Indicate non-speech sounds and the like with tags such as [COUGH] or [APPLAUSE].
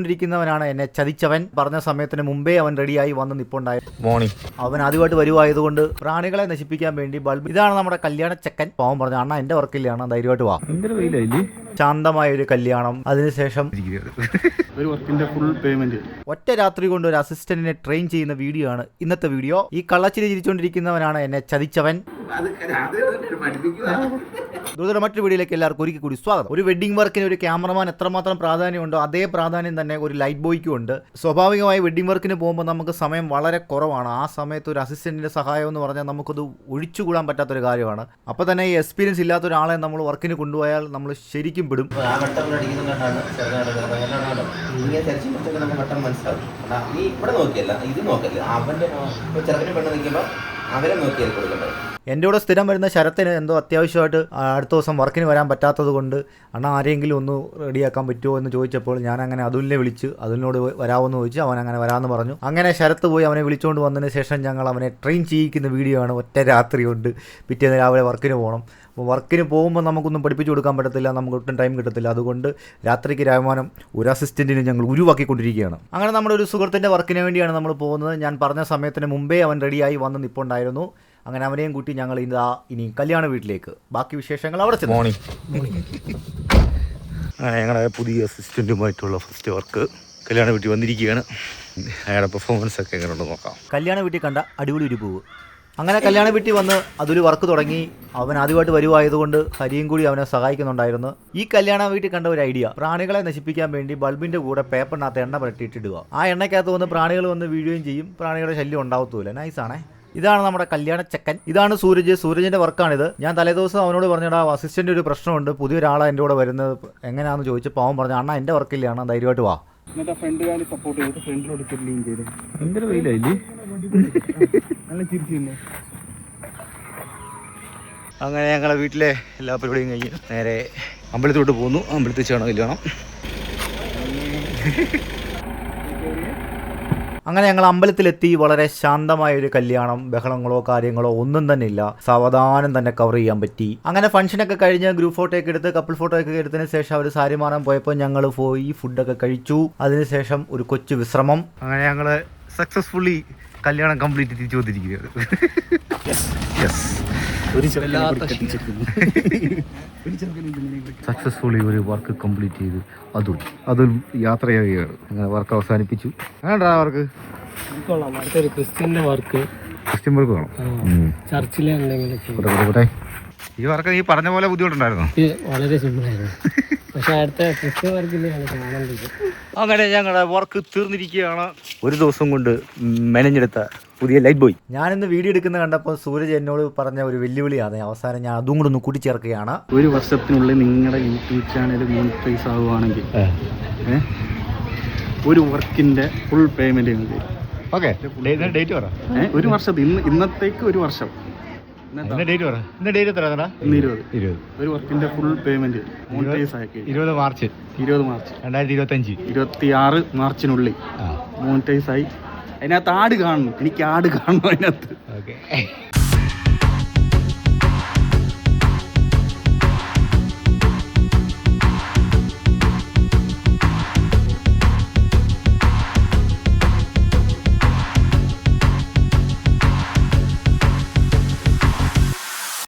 ണ്ടിരിക്കുന്നവനാണ് എന്നെ ചതിച്ചവൻ. പറഞ്ഞ സമയത്തിന് മുമ്പേ അവൻ റെഡിയായി വന്ന് നിപ്പുണ്ടായ. മോർണിംഗ് അവൻ ആദ്യമായിട്ട് വരുവായതുകൊണ്ട് പ്രാണികളെ നശിപ്പിക്കാൻ വേണ്ടി ബൾബ് ഇതാണ് നമ്മുടെ കല്യാണ ചെക്കൻ. പാവം പറഞ്ഞു അണ്ണ എന്റെ വർക്കില്ലാണ് ധൈര്യമായിട്ട് വാ. ശാന്തമായ ഒരു കല്യാണം. അതിനുശേഷം ഒരു വർക്കിന്റെ ഫുൾ പേയ്മെന്റ് ഒറ്റ രാത്രി കൊണ്ട് ഒരു അസിസ്റ്റന്റിനെ ട്രെയിൻ ചെയ്യുന്ന വീഡിയോ ആണ് ഇന്നത്തെ വീഡിയോ ഈ കള്ളച്ചിരി ചിരിച്ചുകൊണ്ടിരിക്കുന്നവനാണ് എന്നെ ചതിച്ചവൻ. ദൂരെ മറ്റൊരു വീഡിയോയിലേക്ക് എല്ലാവർക്കും ഒരിക്കൽ കൂടി സ്വാഗതം. ഒരു വെഡിങ് വർക്കിന് ഒരു ക്യാമറമാൻ എത്രമാത്രം പ്രാധാന്യമുണ്ടോ അതേ പ്രാധാന്യം തന്നെ ഒരു ലൈറ്റ് ബോയ്ക്കും ഉണ്ട്. സ്വാഭാവികമായി വെഡിങ് വർക്കിന് പോകുമ്പോൾ നമുക്ക് സമയം വളരെ കുറവാണ്. ആ സമയത്ത് ഒരു അസിസ്റ്റന്റിന്റെ സഹായം എന്ന് പറഞ്ഞാൽ നമുക്കത് ഒഴിച്ചുകൂടാൻ പറ്റാത്തൊരു കാര്യമാണ്. അപ്പോൾ തന്നെ ഈ എക്സ്പീരിയൻസ് ഇല്ലാത്ത ഒരാളെ നമ്മൾ വർക്കിന് കൊണ്ടുപോയാൽ നമ്മൾ ശരിക്കും പെടും. മനസ്സിലാവും. ഇവിടെ നോക്കിയല്ല ഇത് നോക്കല്ല? അവന്റെ ചെറുക്കന് പെണ്ണ് നിൽക്കുമ്പോൾ അവരെ നോക്കിയാൽ കൊടുക്കേണ്ടത് എന്റെ കൂടെ സ്ഥിരം വരുന്ന ശരത്തിന് എന്തോ അത്യാവശ്യമായിട്ട് അടുത്ത ദിവസം വർക്കിന് വരാൻ പറ്റാത്തത് കൊണ്ട് അണ്ണാ ആരെങ്കിലും ഒന്ന് റെഡിയാക്കാൻ പറ്റുമോ? എന്ന് ചോദിച്ചപ്പോൾ ഞാൻ അങ്ങനെ അതുലിനെ വിളിച്ച് അതുലിനോട് വരാമെന്ന് ചോദിച്ചു അവൻ അങ്ങനെ വരാമെന്ന് പറഞ്ഞു. അങ്ങനെ ശരത്ത് പോയി അവനെ വിളിച്ചുകൊണ്ട് വന്നതിന് ശേഷം ഞങ്ങൾ അവനെ ട്രെയിൻ ചെയ്യിക്കുന്ന വീഡിയോ ആണ് ഒറ്റ രാത്രി കൊണ്ട്. പിറ്റേന്ന് രാവിലെ വർക്കിന് പോകണം അപ്പോൾ വർക്കിന് പോകുമ്പോൾ നമുക്കൊന്നും പഠിപ്പിച്ചു കൊടുക്കാൻ പറ്റത്തില്ല നമുക്ക് ഒട്ടും ടൈം കിട്ടത്തില്ല. അതുകൊണ്ട് രാത്രിക്ക് രാമാനം ഒരു അസിസ്റ്റന്റിനെ ഞങ്ങൾ ഉരുവാക്കിക്കൊണ്ടിരിക്കുകയാണ്. അങ്ങനെ നമ്മുടെ ഒരു സുഹൃത്തിന്റെ വർക്കിന് വേണ്ടിയാണ് നമ്മൾ പോകുന്നത്. ഞാൻ പറഞ്ഞ സമയത്തിന് മുമ്പേ അവൻ റെഡിയായി വന്ന് നിൽപ്പുണ്ടായിരുന്നു അങ്ങനെ അവനെയും കൂട്ടി ഞങ്ങൾ ഇതാ ഇനി കല്യാണ വീട്ടിലേക്ക്. ബാക്കി വിശേഷങ്ങൾ അവിടെ ചെന്നു. മോണി ഞങ്ങളുടെ പുതിയ അസിസ്റ്റന്റുമായിട്ടുള്ള ഫസ്റ്റ് വർക്ക് കല്യാണ വീട്ടിൽ വന്നിരിക്കുകയാണ്. അയാളുടെ പെർഫോമൻസ് ഒക്കെ എങ്ങനെ ഉണ്ടെന്ന് നോക്കാം. കല്യാണ വീട്ടിൽ കണ്ട അടിപൊളി ഒരു പൂവ്. അങ്ങനെ കല്യാണ വീട്ടിൽ വന്ന് അതൊരു വർക്ക് തുടങ്ങി. അവൻ ആദ്യമായിട്ട് വരുവായതുകൊണ്ട് ഹരിയും കൂടി അവനെ സഹായിക്കുന്നുണ്ടായിരുന്നു. ഈ കല്യാണ വീട്ടിൽ കണ്ട ഒരു ഐഡിയ പ്രാണികളെ നശിപ്പിക്കാൻ വേണ്ടി ബൾബിന്റെ കൂടെ പേപ്പറിനകത്ത് എണ്ണ പുരട്ടിയിട്ടിടുക ആ എണ്ണയ്ക്കകത്ത് വന്ന് പ്രാണികൾ വന്ന് വീഴുകയും ചെയ്യും. പ്രാണികളുടെ ശല്യം ഉണ്ടാവത്തുമില്ല. നൈസാണേ ഇതാണ് നമ്മുടെ കല്യാണ ചെക്കൻ. ഇതാണ് സൂരജ്. സൂരജിന്റെ വർക്കാണിത്. ഞാൻ തലേദിവസം അവനോട് പറഞ്ഞടാ അസിസ്റ്റന്റ് ഒരു പ്രശ്നമുണ്ട്. പുതിയൊരാളാണ് എന്റെ കൂടെ വരുന്നത്. എങ്ങനെയാണെന്ന് ചോദിച്ചപ്പോൾ അവൻ പറഞ്ഞു അണ്ണാ എന്റെ വർക്കില്ലാണ് ധൈര്യമായിട്ട് വാ. എന്നിട്ട് ഫ്രണ്ട് കാലി സപ്പോർട്ട് ചെയ്തിട്ട് ഫ്രണ്ടിലോട്ട് ക്ലീൻ ചെയ്ത്. ഭയങ്കര വെയിലായില്ലേ നല്ല അങ്ങനെ ഞങ്ങളെ വീട്ടിലെ എല്ലാ പരിപാടിയും കഴിഞ്ഞ് നേരെ അമ്പലത്തിലോട്ട് പോന്നു അമ്പലത്തിൽ ചെയ്യണം കല്യാണം. അങ്ങനെ ഞങ്ങൾ അമ്പലത്തിലെത്തി. വളരെ ശാന്തമായ ഒരു കല്യാണം ബഹളങ്ങളോ കാര്യങ്ങളോ ഒന്നും തന്നെ ഇല്ല. സാവധാനം തന്നെ കവർ ചെയ്യാൻ പറ്റി. അങ്ങനെ ഫംഗ്ഷനൊക്കെ കഴിഞ്ഞ് ഗ്രൂപ്പ് ഫോട്ടോ ഒക്കെ എടുത്ത് കപ്പിൾ ഫോട്ടോ ഒക്കെ എടുത്തതിന് ശേഷം അവർ സാരി മാറാൻ പോയപ്പോൾ ഞങ്ങൾ പോയി ഫുഡൊക്കെ കഴിച്ചു. അതിനുശേഷം ഒരു കൊച്ചു വിശ്രമം. അങ്ങനെ ഞങ്ങൾ സക്സസ്ഫുള്ളി കല്യാണം കംപ്ലീറ്റ് തിരിച്ചു വന്നിരിക്കുകയാണ്. [LAUGHS] യെസ് സക്സസ്ഫുള്ളി ഒരു വർക്ക് കംപ്ലീറ്റ് ചെയ്തു അതും. അതും യാത്രയാവുകയാണ്. അങ്ങനെ വർക്ക് അവസാനിപ്പിച്ചു. വേണ്ടാ വർക്ക് കൊള്ളാം. അടുത്തൊരു ക്രിസ്ത്യന്റെ വർക്ക് ക്രിസ്ത്യൻ വർക്ക് വേണം. ഉം. ചർച്ചിലെ എന്തെങ്കിലും. ഈ വർക്ക് നീ പറഞ്ഞ പോലെ ബുദ്ധിമുട്ടുണ്ടായിരുന്നു? വളരെ സിമ്പിൾ ആയിരുന്നു. പക്ഷെ അടുത്ത ക്രിസ്ത്യൻ വർക്കിലാണ് കാണേണ്ടത്. അങ്ങനെ ഞങ്ങളുടെ വർക്ക് തീർന്നിരിക്കുകയാണ്. ഒരു ദിവസം കൊണ്ട് മെനഞ്ഞെടുത്ത പുതിയ ലൈറ്റ് ബോയ് ഞാനിന്ന് വീഡിയോ എടുക്കുന്ന കണ്ടപ്പോൾ സൂരജ് എന്നോട് പറഞ്ഞ ഒരു വെല്ലുവിളിയാണ്. അവസാനം ഞാൻ അതും കൂടെ ഒന്ന് കൂട്ടിച്ചേർക്കുകയാണ്. ഒരു വർഷത്തിനുള്ളിൽ നിങ്ങളുടെ യൂട്യൂബ് ചാനൽ മോണിറ്റൈസ് ആവുകയാണെങ്കിൽ ഒരു വർക്കിന്റെ ഫുൾ പേയ്മെന്റ്. ഓക്കെ ഡേറ്റ് പറ. ഒരു വർഷം ഇന്ന് ഇന്നത്തേക്ക് ഒരു വർഷം. ഇരുപത്. ഇരുപത്. ഒരു വർക്കിന്റെ ഫുൾ പേയ്മെന്റ് മോണിറ്റൈസ് ആക്കി. ഇരുപത് മാർച്ച്. ഇരുപത് മാർച്ച്. രണ്ടായിരത്തി ഇരുപത്തഞ്ച്. ഇരുപത്തി ആറ് മാർച്ചിനുള്ളിൽ മോണിറ്റൈസ് ആയി. അതിനകത്ത് ആട് കാണണം. എനിക്ക് ആട് കാണണം അതിനകത്ത്. ഓക്കെ.